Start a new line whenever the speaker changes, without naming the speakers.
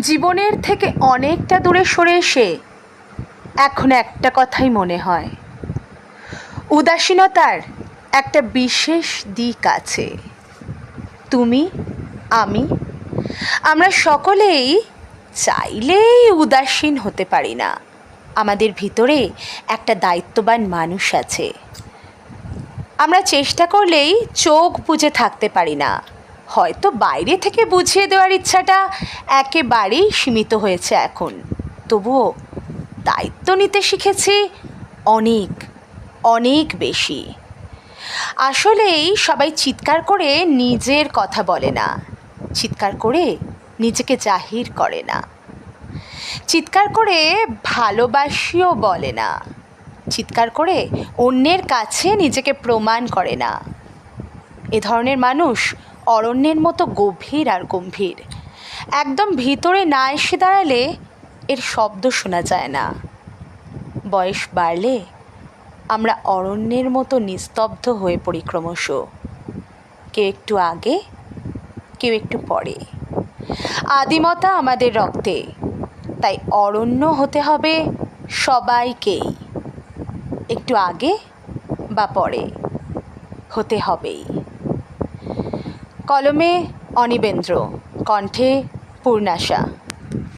জীবনের থেকে অনেকটা দূরে সরে এসে এখন একটা কথাই মনে হয়। উদাসীনতার একটা বিশেষ দিক আছে। তুমি, আমি, আমরা সকলেই চাইলেই উদাসীন হতে পারি না। আমাদের ভিতরে একটা দায়িত্ববান মানুষ আছে। আমরা চেষ্টা করলেই চোখ বুজে থাকতে পারি না। হয়তো বাইরে থেকে বুঝিয়ে দেওয়ার ইচ্ছাটা একেবারেই সীমিত হয়েছে এখন। তবুও দায়িত্ব নিতে শিখেছি অনেক অনেক বেশি। আসলেই সবাই চিৎকার করে নিজের কথা বলে না। চিৎকার করে নিজেকে জাহির করে না। চিৎকার করে ভালোবাসিও বলে না। চিৎকার করে অন্যের কাছে নিজেকে প্রমাণ করে না। এ ধরনের মানুষ অরণ্যের মতো গভীর আর গম্ভীর। একদম ভিতরে না এসে দাঁড়ালে এর শব্দ শোনা যায় না। বয়স বাড়লে আমরা অরণ্যের মতো নিস্তব্ধ হয়ে পড়ি ক্রমশ। কেউ একটু আগে, কেউ একটু পরে। আদিমতা আমাদের রক্তে, তাই অরণ্য হতে হবে সবাইকেই। একটু আগে বা পরে হতে হবেই। কলমে অনিবেন্দ্র কণ্ঠে পূর্ণাশা।